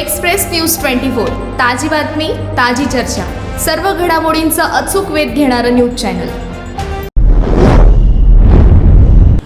Express news twenty four. ताजी बातमी ताजी चर्चा. सर्व घडामोडींचा अचूक वेध घेणारं न्यूज चॅनल.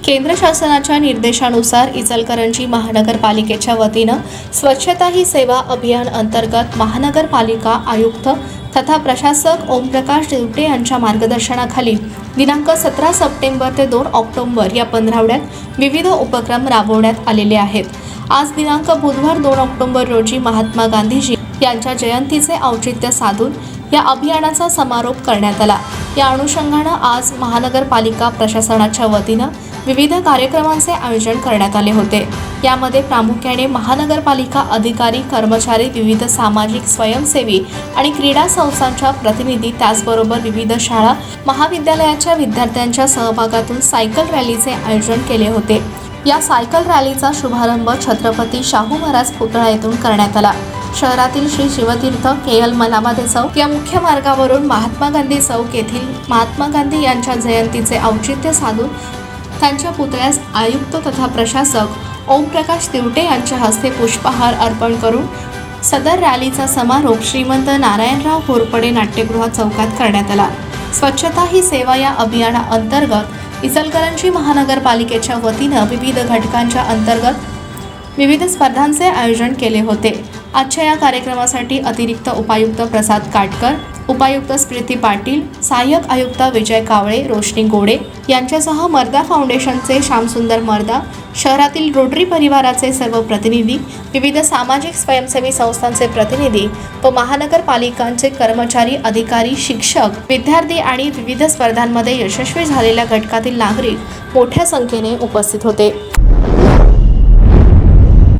केंद्र शासनाच्या निर्देशानुसार इचलकरंजी महानगरपालिकेच्या वतीनं स्वच्छता ही सेवा अभियान अंतर्गत महानगरपालिका आयुक्त तथा प्रशासक ओमप्रकाश दिवटे यांच्या मार्गदर्शनाखाली दिनांक सतरा सप्टेंबर ते दोन ऑक्टोबर या पंधरावड्यात विविध उपक्रम राबवण्यात आलेले आहेत. आज दिनांक बुधवार दोन ऑक्टोबर रोजी महात्मा गांधीजी यांच्या जयंतीचे औचित्य साधून या अभियानाचा समारोप करण्यात आला. या अनुषंगानं आज महानगरपालिका प्रशासनाच्या वतीनं विविध कार्यक्रमांचे आयोजन करण्यात आले होते. यामध्ये प्रामुख्याने महानगरपालिका अधिकारी कर्मचारी विविध सामाजिक स्वयंसेवी आणि क्रीडा संस्थांच्या प्रतिनिधी त्याचबरोबर विविध शाळा महाविद्यालयाच्या विद्यार्थ्यांच्या सहभागातून सायकल रॅलीचे आयोजन केले होते. या सायकल रॅलीचा शुभारंभ छत्रपती शाहू महाराज पुतळा येथून करण्यात आला. शहरातील श्री शिवतीर्थ केएल एल चौक या मुख्य मार्गावरून महात्मा गांधी चौक येथील महात्मा गांधी यांच्या जयंतीचे औचित्य साधून त्यांच्या पुतळ्यास आयुक्त तथा प्रशासक ओमप्रकाश तिवटे यांच्या हस्ते पुष्पहार अर्पण करून सदर रॅलीचा समारोप श्रीमंत नारायणराव घोरपडे नाट्यगृह चौकात करण्यात आला. स्वच्छता ही सेवा या अभियाना अंतर्गत इचलकरंजी महानगरपालिकेच्या वतीनं विविध घटकांच्या अंतर्गत विविध स्पर्धांचे आयोजन केले होते. आजच्या या कार्यक्रमासाठी अतिरिक्त उपायुक्त प्रसाद काटकर उपायुक्त स्मृती पाटील सहाय्यक आयुक्त विजय कावळे रोशनी गोडे यांच्यासह मर्दा फाउंडेशनचे श्यामसुंदर मर्दा शहरातील रोटरी परिवाराचे सर्व प्रतिनिधी विविध सामाजिक स्वयंसेवी संस्थांचे प्रतिनिधी व महानगरपालिकांचे कर्मचारी अधिकारी शिक्षक विद्यार्थी आणि विविध स्पर्धांमध्ये यशस्वी झालेल्या घटकातील नागरिक मोठ्या संख्येने उपस्थित होते.